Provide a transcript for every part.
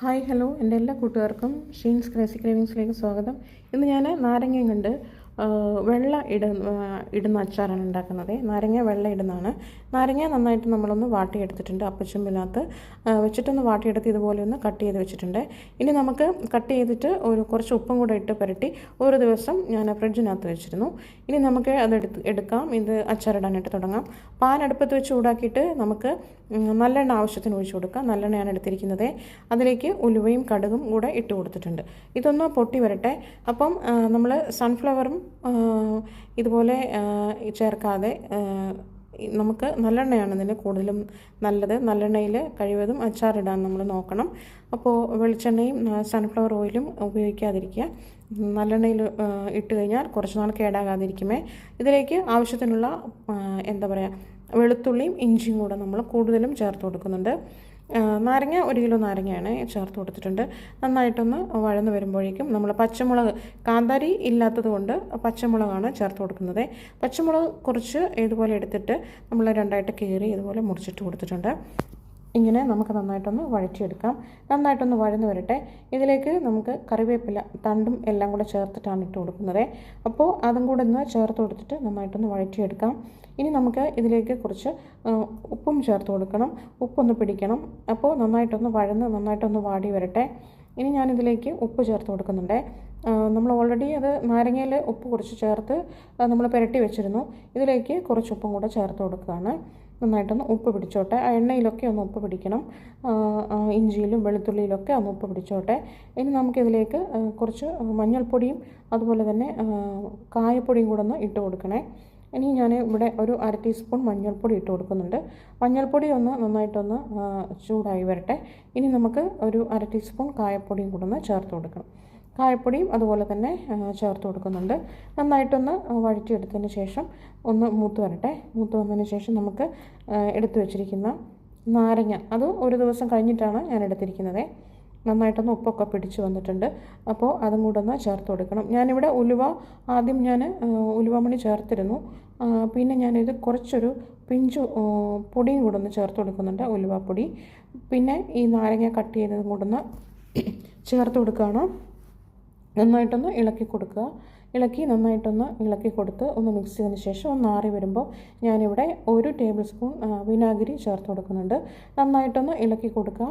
Hi hello. എന്റെ എല്ലാ കൂട്ടുകാർക്കും ഷീൻസ് ക്രേസി ക്രേവിങ്സിലേക്ക് സ്വാഗതം. ഇന്ന് ഞാൻ നാരങ്ങയും കൊണ്ട് വെള്ള ഇട ഇടുന്ന അച്ചാറാണ് ഉണ്ടാക്കുന്നത്. നാരങ്ങ വെള്ള ഇടുന്നതാണ്. നാരങ്ങ നന്നായിട്ട് നമ്മളൊന്ന് വാട്ടിയെടുത്തിട്ടുണ്ട്. അപ്പച്ചമ്പിനകത്ത് വെച്ചിട്ടൊന്ന് വാട്ടിയെടുത്ത് ഇതുപോലെ ഒന്ന് കട്ട് ചെയ്ത് വെച്ചിട്ടുണ്ട്. ഇനി നമുക്ക് കട്ട് ചെയ്തിട്ട് ഒരു കുറച്ച് ഉപ്പും കൂടെ ഇട്ട് പുരട്ടി ഒരു ദിവസം ഞാൻ ഫ്രിഡ്ജിനകത്ത് വെച്ചിരുന്നു. ഇനി നമുക്ക് അത് എടുക്കാം. ഇത് അച്ചാറിടാനായിട്ട് തുടങ്ങാം. പാൻ അടുപ്പത്ത് വെച്ച് ചൂടാക്കിയിട്ട് നമുക്ക് നല്ലെണ്ണ ആവശ്യത്തിന് ഒഴിച്ചു കൊടുക്കാം. നല്ലെണ്ണയാണ് എടുത്തിരിക്കുന്നത്. അതിലേക്ക് ഉലുവയും കടുകും കൂടെ ഇട്ട് കൊടുത്തിട്ടുണ്ട്. ഇതൊന്ന് പൊട്ടി വരട്ടെ. അപ്പം നമ്മൾ സൺഫ്ലവറും ഇതുപോലെ ചേർക്കാതെ നമുക്ക് നല്ലെണ്ണയാണ് ഇതിന് കൂടുതലും നല്ലത്. നല്ലെണ്ണയിൽ കഴിവതും അച്ചാറിടാൻ നമ്മൾ നോക്കണം. അപ്പോൾ വെളിച്ചെണ്ണയും സൺഫ്ലവർ ഓയിലും ഉപയോഗിക്കാതിരിക്കുക. നല്ലെണ്ണയിൽ ഇട്ട് കഴിഞ്ഞാൽ കുറച്ച് നാൾ കേടാകാതിരിക്കുമേ. ഇതിലേക്ക് ആവശ്യത്തിനുള്ള എന്താ പറയുക വെളുത്തുള്ളിയും ഇഞ്ചിയും കൂടെ നമ്മൾ കൂടുതലും ചേർത്ത് കൊടുക്കുന്നുണ്ട്. നാരങ്ങ ഒരു കിലോ നാരങ്ങയാണ് ചേർത്ത് കൊടുത്തിട്ടുണ്ട്. നന്നായിട്ടൊന്ന് വഴന്ന് വരുമ്പോഴേക്കും നമ്മൾ പച്ചമുളക് കാന്താരി ഇല്ലാത്തത് കൊണ്ട് പച്ചമുളകാണ് ചേർത്ത് കൊടുക്കുന്നത്. പച്ചമുളക് കുറച്ച് ഇതുപോലെ എടുത്തിട്ട് നമ്മൾ രണ്ടായിട്ട് കീറി ഇതുപോലെ മുറിച്ചിട്ട് കൊടുത്തിട്ടുണ്ട്. ഇങ്ങനെ നമുക്ക് നന്നായിട്ടൊന്ന് വഴറ്റിയെടുക്കാം. നന്നായിട്ടൊന്ന് വഴന്ന് വരട്ടെ. ഇതിലേക്ക് നമുക്ക് കറിവേപ്പില തണ്ടും എല്ലാം കൂടെ ചേർത്തിട്ടാണ് ഇട്ട് കൊടുക്കുന്നത്. അപ്പോൾ അതും കൂടെ ഒന്ന് ചേർത്ത് കൊടുത്തിട്ട് നന്നായിട്ടൊന്ന് വഴറ്റിയെടുക്കാം. ഇനി നമുക്ക് ഇതിലേക്ക് കുറച്ച് ഉപ്പും ചേർത്ത് കൊടുക്കണം. ഉപ്പൊന്ന് പിടിക്കണം. അപ്പോൾ നന്നായിട്ടൊന്ന് വഴന്ന് നന്നായിട്ടൊന്ന് വാടി വരട്ടെ. ഇനി ഞാനിതിലേക്ക് ഉപ്പ് ചേർത്ത് കൊടുക്കുന്നുണ്ട്. നമ്മൾ ഓൾറെഡി അത് നാരങ്ങയിൽ ഉപ്പ് കുറച്ച് ചേർത്ത് നമ്മൾ പുരട്ടി വെച്ചിരുന്നു. ഇതിലേക്ക് കുറച്ച് ഉപ്പും കൂടെ ചേർത്ത് കൊടുക്കുകയാണ്. നന്നായിട്ടൊന്ന് ഉപ്പ് പിടിച്ചോട്ടെ. ആ എണ്ണയിലൊക്കെ ഒന്ന് ഉപ്പ് പിടിക്കണം. ഇഞ്ചിയിലും വെളുത്തുള്ളിയിലൊക്കെ ഒന്ന് ഉപ്പ് പിടിച്ചോട്ടെ. ഇനി നമുക്കിതിലേക്ക് കുറച്ച് മഞ്ഞൾപ്പൊടിയും അതുപോലെ തന്നെ കായപ്പൊടിയും കൂടെ ഒന്ന് ഇട്ട് കൊടുക്കണേ. ഇനി ഞാൻ ഇവിടെ ഒരു അര ടീസ്പൂൺ മഞ്ഞൾപ്പൊടി ഇട്ട് കൊടുക്കുന്നുണ്ട്. മഞ്ഞൾപ്പൊടി ഒന്ന് നന്നായിട്ടൊന്ന് ചൂടായി വരട്ടെ. ഇനി നമുക്ക് ഒരു അര ടീസ്പൂൺ കായപ്പൊടിയും കൂടെ ഒന്ന് ചേർത്ത് കൊടുക്കണം. കായപ്പൊടിയും അതുപോലെ തന്നെ ചേർത്ത് കൊടുക്കുന്നുണ്ട്. നന്നായിട്ടൊന്ന് വഴറ്റിയെടുത്തതിന് ശേഷം ഒന്ന് മൂത്ത് വരട്ടെ. മൂത്ത് വന്നതിന് ശേഷം നമുക്ക് എടുത്തു വച്ചിരിക്കുന്ന നാരങ്ങ. അത് ഒരു ദിവസം കഴിഞ്ഞിട്ടാണ് ഞാൻ എടുത്തിരിക്കുന്നത്. നന്നായിട്ടൊന്ന് ഉപ്പൊക്കെ പിടിച്ച് വന്നിട്ടുണ്ട്. അപ്പോൾ അതും കൂടെ ഒന്ന് ചേർത്ത് കൊടുക്കണം. ഞാനിവിടെ ഉലുവ ആദ്യം ഞാൻ ഉലുവമണി ചേർത്തിരുന്നു. പിന്നെ ഞാനിത് കുറച്ചൊരു പിഞ്ചു പൊടിയും കൂടെ ഒന്ന് ചേർത്ത് കൊടുക്കുന്നുണ്ട് ഉലുവപ്പൊടി. പിന്നെ ഈ നാരങ്ങ കട്ട് ചെയ്തതും കൂടെ ഒന്ന് ചേർത്ത് കൊടുക്കുകയാണ്. നന്നായിട്ടൊന്ന് ഇളക്കി കൊടുക്കുക. ഇളക്കി നന്നായിട്ടൊന്ന് ഇളക്കി കൊടുത്ത് ഒന്ന് മിക്സ് ചെയ്തതിന് ശേഷം ഒന്ന് ആറി വരുമ്പോൾ ഞാനിവിടെ ഒരു ടേബിൾ സ്പൂൺ വിനാഗിരി ചേർത്ത് കൊടുക്കുന്നുണ്ട്. നന്നായിട്ടൊന്ന് ഇളക്കി കൊടുക്കുക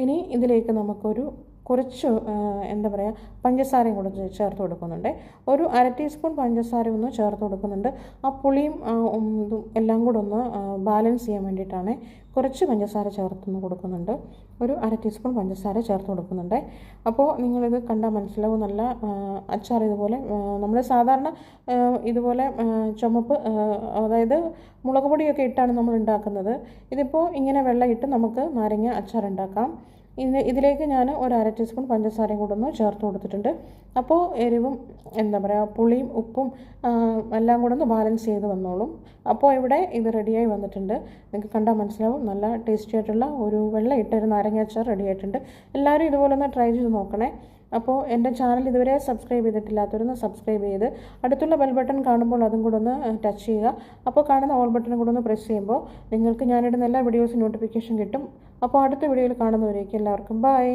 ഇനി ഇതിലേക്ക് നമുക്കൊരു കുറച്ച് എന്താ പറയുക പഞ്ചസാരയും കൂടെ ചേർത്ത് കൊടുക്കുന്നുണ്ട്. ഒരു അര ടീസ്പൂൺ പഞ്ചസാര ഒന്ന് ചേർത്ത് കൊടുക്കുന്നുണ്ട്. ആ പുളിയും എല്ലാം കൂടെ ഒന്ന് ബാലൻസ് ചെയ്യാൻ വേണ്ടിയിട്ടാണ് കുറച്ച് പഞ്ചസാര ചേർത്തൊന്ന് കൊടുക്കുന്നുണ്ട്. ഒരു അര ടീസ്പൂൺ പഞ്ചസാര ചേർത്ത് കൊടുക്കുന്നുണ്ട്. അപ്പോൾ നിങ്ങളിത് കണ്ടാൽ മനസ്സിലാവും. നല്ല അച്ചാർ ഇതുപോലെ നമ്മൾ സാധാരണ ഇതുപോലെ ചുമപ്പ് അതായത് മുളക് പൊടിയൊക്കെ ഇട്ടാണ് നമ്മൾ ഉണ്ടാക്കുന്നത്. ഇതിപ്പോൾ ഇങ്ങനെ വെള്ളം ഇട്ട് നമുക്ക് നാരങ്ങ അച്ചാർ ഉണ്ടാക്കാം. ഇതിന് ഇതിലേക്ക് ഞാൻ ഒരു അര ടീസ്പൂൺ പഞ്ചസാരയും കൂടെ ഒന്ന് ചേർത്ത് കൊടുത്തിട്ടുണ്ട്. അപ്പോൾ എരിവും എന്താ പറയുക പുളിയും ഉപ്പും എല്ലാം കൂടെ ഒന്ന് ബാലൻസ് ചെയ്ത് വന്നോളും. അപ്പോൾ ഇവിടെ ഇത് റെഡിയായി വന്നിട്ടുണ്ട്. നിങ്ങൾക്ക് കണ്ടാൽ മനസ്സിലാവും നല്ല ടേസ്റ്റി ആയിട്ടുള്ള ഒരു വെള്ളം ഇട്ടൊരു നാരങ്ങ അച്ചാർ റെഡി ആയിട്ടുണ്ട്. എല്ലാവരും ഇതുപോലെ ഒന്ന് ട്രൈ ചെയ്ത് നോക്കണേ. അപ്പോൾ എന്റെ ചാനൽ ഇതുവരെ സബ്സ്ക്രൈബ് ചെയ്തിട്ടില്ലാത്തവരൊന്ന് സബ്സ്ക്രൈബ് ചെയ്ത് അടുത്തുള്ള ബെൽ ബട്ടൺ കാണുമ്പോൾ അതും കൂടെ ഒന്ന് ടച്ച് ചെയ്യുക. അപ്പോൾ കാണുന്ന ഓൾ ബട്ടൺ കൂടെ ഒന്ന് പ്രസ് ചെയ്യുമ്പോൾ നിങ്ങൾക്ക് ഞാനിടുന്ന എല്ലാ വീഡിയോസും നോട്ടിഫിക്കേഷൻ കിട്ടും. അപ്പോൾ അടുത്ത വീഡിയോയിൽ കാണുന്നവരേക്കും എല്ലാവർക്കും ബൈ